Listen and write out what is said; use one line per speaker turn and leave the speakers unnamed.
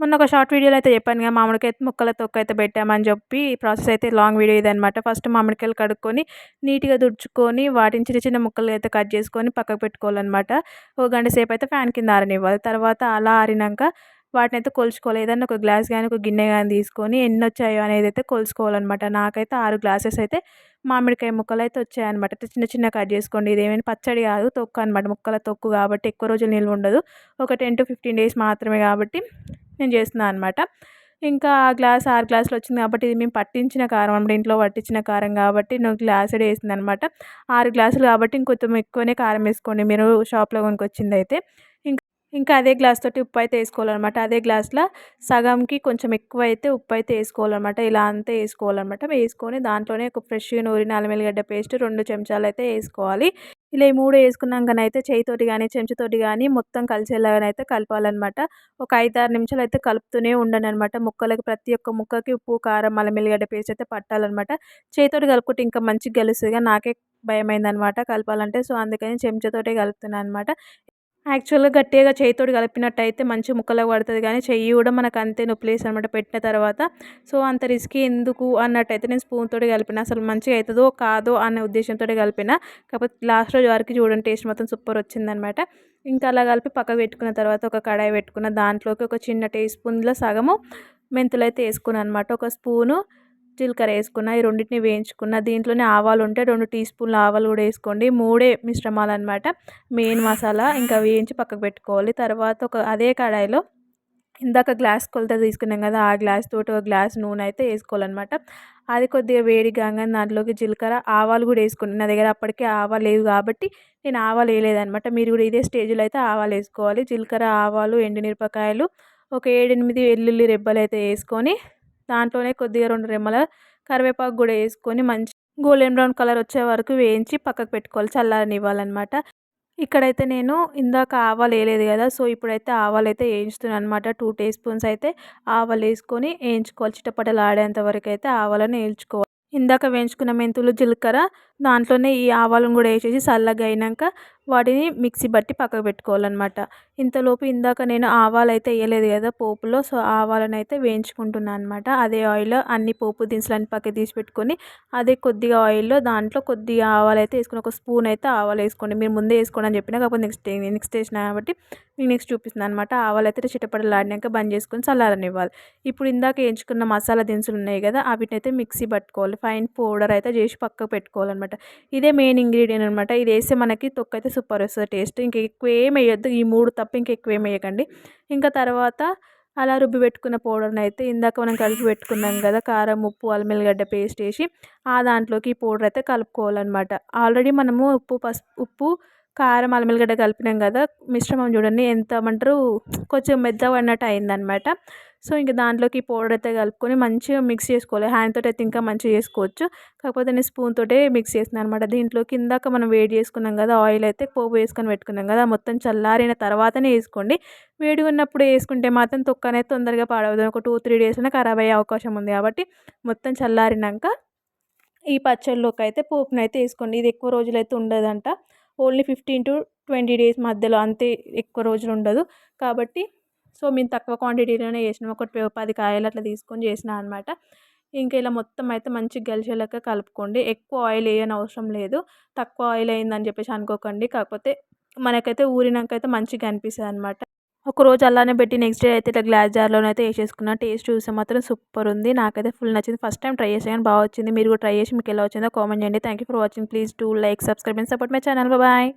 మొన్న ఒక షార్ట్ వీడియోలో అయితే చెప్పాను కదా మామిడికాయ ముక్కల తొక్క అయితే పెట్టామని చెప్పి ప్రాసెస్ అయితే లాంగ్ వీడియో ఇదనమాట ఫస్ట్ మామిడికాయలు కడుక్కొని నీట్గా తుడుచుకొని వాటిని చిన్న చిన్న ముక్కలు అయితే కట్ చేసుకొని పక్కకు పెట్టుకోవాలన్నమాట. ఒక గంట సేపు అయితే ఫ్యాన్ కింద ఆరనివ్వాలి. తర్వాత అలా ఆరినాక వాటిని అయితే కొలుచుకోవాలి. ఏదైనా ఒక గ్లాస్ కానీ ఒక గిన్నె కానీ తీసుకొని ఎన్ని వచ్చాయో అనేది అయితే కొలుచుకోవాలన్నమాట. నాకైతే ఆరు గ్లాసెస్ అయితే మామిడికాయ ముక్కలు అయితే వచ్చాయన్నమాట. చిన్న చిన్న కట్ చేసుకోండి. ఇదేమైనా పచ్చడి కాదు తొక్కు అనమాట ముక్కల తొక్కు కాబట్టి ఎక్కువ రోజులు నిల్వ ఉండదు. ఒక టెన్ టు ఫిఫ్టీన్ డేస్ మాత్రమే కాబట్టి నేను చేస్తున్నాను అనమాట. ఇంకా ఆ గ్లాస్ ఆరు గ్లాసులు వచ్చింది కాబట్టి ఇది మేము పట్టించిన కారం అనమాట ఇంట్లో పట్టించిన కారం కాబట్టి నేను గ్లాస్ వేసింది అనమాట. ఆరు గ్లాసులు కాబట్టి ఇంకొంచెం ఎక్కువనే కారం వేసుకోండి. మీరు షాప్లో కొనుక్కొచ్చింది అయితే. ఇంకా అదే గ్లాస్ తోటి ఉప్పు అయితే వేసుకోవాలన్నమాట. అదే గ్లాస్లో సగంకి కొంచెం ఎక్కువ అయితే ఉప్పు అయితే వేసుకోవాలన్నమాట. ఇలా అంతా వేసుకోవాలన్నమాట. వేసుకొని దాంట్లోనే ఒక ఫ్రెష్గా నూరిన అల్లం వెల్లిగడ్డ పేస్ట్ రెండు చెంచాలు అయితే వేసుకోవాలి. ఇలా ఈ మూడు వేసుకున్నాకనైతే చేయితోటి కానీ చెంచుతోటి కానీ మొత్తం కలిసేలాగానైతే కలపాలన్నమాట. ఒక ఐదు ఆరు నిమిషాలు అయితే కలుపుతూనే ఉండను అనమాట ముక్కలకి ప్రతి ఒక్క ముక్కకి ఉప్పు కారం అల్లం వెల్లిగడ్డ పేస్ట్ అయితే పట్టాలన్నమాట. చేయితోటి కలుపుకుంటే ఇంకా మంచిగా కలుస్తుంది నాకే భయమైందనమాట కలపాలంటే. సో అందుకని చెంచాతోటే కలుపుతున్నాను అనమాట యాక్చువల్గా గట్టిగా చేతితోటి కలిపినట్టయితే మంచి ముక్కలకు పడుతుంది. కానీ చెయ్యి కూడా మనకు అంతే నొప్పిలేసి అనమాట పెట్టిన తర్వాత. సో అంత రిస్క్ ఎందుకు అన్నట్టయితే నేను స్పూన్ తోటి కలిపిన. అసలు మంచిగా అవుతుందో కాదో అనే ఉద్దేశంతో కలిపిన. కాకపోతే లాస్ట్ రోజు వరకు చూడండి టేస్ట్ మొత్తం సూపర్ వచ్చిందనమాట ఇంకా అలా కలిపి పక్కకు పెట్టుకున్న తర్వాత ఒక కడాయి పెట్టుకున్న దాంట్లోకి ఒక చిన్న టీ స్పూన్లో సగము మెంతులు అయితే వేసుకున్నాను అనమాట ఒక స్పూను జీలకర్ర వేసుకున్న ఈ రెండింటిని వేయించుకున్న దీంట్లోనే ఆవాలు ఉంటే రెండు టీ స్పూన్ల ఆవాలు కూడా వేసుకోండి. మూడే మిశ్రమాలు అనమాట మెయిన్ మసాలా ఇంకా వేయించి పక్కకు పెట్టుకోవాలి. తర్వాత ఒక అదే కడాయిలో ఇందాక గ్లాస్ కొలత తీసుకున్నాం కదా ఆ గ్లాస్ తోటి ఒక గ్లాస్ నూనె అయితే వేసుకోవాలన్నమాట. అది కొద్దిగా వేడి కాగానే దాంట్లోకి జీలకర్ర ఆవాలు కూడా వేసుకుని నా దగ్గర అప్పటికే ఆవాలు లేవు కాబట్టి నేను ఆవాలు వేయలేదనమాట మీరు కూడా ఇదే స్టేజ్లో అయితే ఆవాలు వేసుకోవాలి. జీలకర్ర ఆవాలు ఎండుమిరపకాయలు ఒక ఏడెనిమిది వెల్లుల్లి రెబ్బలు అయితే వేసుకొని దాంట్లోనే కొద్దిగా రెండు రెమ్మల కరివేపాకు కూడా వేసుకొని మంచి గోల్డెన్ బ్రౌన్ కలర్ వచ్చే వరకు వేయించి పక్కకు పెట్టుకోవాలి చల్లారనివ్వాలన్నమాట. ఇక్కడైతే నేను ఇందాక ఆవాలు వేయలేదు కదా సో ఇప్పుడైతే ఆవాలు అయితే వేయించుతున్నాను అనమాట టూ టీ స్పూన్స్ అయితే ఆవాలు వేసుకొని వేయించుకోవాలి. చిట్టపట్టలు ఆడేంత వరకు అయితే ఆవాలను వేయించుకోవాలి. ఇందాక వేయించుకున్న మెంతులు జీలకర్ర దాంట్లోనే ఈ ఆవాలను కూడా వేసేసి చల్లగా అయినాక వాటిని మిక్సీ బట్టి పక్కకు పెట్టుకోవాలన్నమాట. ఇంతలోపు ఇందాక నేను ఆవాలు అయితే వేయలేదు కదా పోపులో సో ఆవాలను అయితే వేయించుకుంటున్నాను అనమాట అదే ఆయిల్ అన్ని పోపు దినుసులన్నీ పక్కకు తీసి పెట్టుకొని అదే కొద్దిగా ఆయిల్లో దాంట్లో కొద్దిగా ఆవాలు అయితే వేసుకుని ఒక స్పూన్ అయితే ఆవాలు వేసుకోండి. మీరు ముందే వేసుకోండి అని చెప్పిన కాకపోతే నెక్స్ట్ నెక్స్ట్ వేసిన కాబట్టి మీకు నెక్స్ట్ చూపిస్తున్నాను అనమాట ఆవాలు అయితే చిట్టపడలు బంద్ చేసుకొని చల్లారనివ్వాలి. ఇప్పుడు ఇందాక వేయించుకున్న మసాలా దినుసులు ఉన్నాయి కదా వీటిని అయితే మిక్సీ పట్టుకోవాలి. ఫైన్ పౌడర్ అయితే చేసి పక్కకు పెట్టుకోవాలన్నమాట. ఇదే మెయిన్ ఇంగ్రీడియంట్ అనమాట ఇది వేస్తే మనకి తొక్క అయితే సూపర్ వస్తుంది టేస్ట్ ఇంక ఎక్కువ ఏం వేయొద్దు. ఈ మూడు తప్ప ఇంకా ఎక్కువ ఏం వేయకండి. ఇంకా తర్వాత అలా రుబ్బి పెట్టుకున్న పౌడర్ని అయితే ఇందాక మనం కలిపి పెట్టుకున్నాం కదా కారం ఉప్పు అల్లిగడ్డ పేస్ట్ వేసి ఆ దాంట్లోకి ఈ పౌడర్ అయితే కలుపుకోవాలన్నమాట. ఆల్రెడీ మనము ఉప్పు పసుపు ఉప్పు కారం అల్లిగడ్డ కలిపినాం కదా మిశ్రమం చూడండి ఎంత ఏమంటారు కొంచెం మెత్తగా అన్నట్టు అయిందనమాట సో ఇంక దాంట్లోకి పౌడర్ అయితే కలుపుకొని మంచిగా మిక్స్ చేసుకోవాలి. హ్యాండ్ తోటి అయితే ఇంకా మంచిగా చేసుకోవచ్చు. కాకపోతే నేను స్పూన్ తోటే మిక్స్ చేస్తున్నాను అనమాట దీంట్లో కిందాక మనం వేడి చేసుకున్నాం కదా ఆయిల్ అయితే పోపు వేసుకొని పెట్టుకున్నాం కదా మొత్తం చల్లారిన తర్వాతనే వేసుకోండి. వేడి ఉన్నప్పుడు వేసుకుంటే మాత్రం తొక్క అనేది తొందరగా పాడవద్దు ఒక టూ త్రీ డేస్ అయినా ఖరాబ్ అయ్యే అవకాశం ఉంది కాబట్టి మొత్తం చల్లారినాక ఈ పచ్చళ్ళలోకి అయితే పోపునైతే వేసుకోండి. ఇది ఎక్కువ రోజులు అయితే ఉండదంట. Only fifteen to twenty days మధ్యలో అంతే ఎక్కువ రోజులు ఉండదు. కాబట్టి సో మేము తక్కువ క్వాంటిటీలోనే చేసినాం. ఒక పది కాయలు అట్లా తీసుకొని చేసినా అనమాట ఇంకా ఇలా మొత్తం అయితే మంచిగా గలిచేలాగా కలుపుకోండి. ఎక్కువ ఆయిల్ వేయని అవసరం లేదు. తక్కువ ఆయిల్ అయిందని చెప్పేసి అనుకోకండి. కాకపోతే మనకైతే ఊరినాకైతే మంచిగా అనిపిస్తుంది అనమాట ఒక రోజు అలానే పెట్టి నెక్స్ట్ డే అయితే ఇట్లా గ్లాస్ జార్లోనే అయితే వేసేసుకున్నా. టేస్ట్ చూస్తే మాత్రం సూపర్ ఉంది. నాకైతే ఫుల్ నచ్చింది. ఫస్ట్ టైం ట్రై చేసాను బాగా వచ్చింది. మీరు కూడా ట్రై చేసి మీకు ఎలా వచ్చిందో కామెంట్ చేయండి. Thank you for watching please do like subscribe and support my channel bye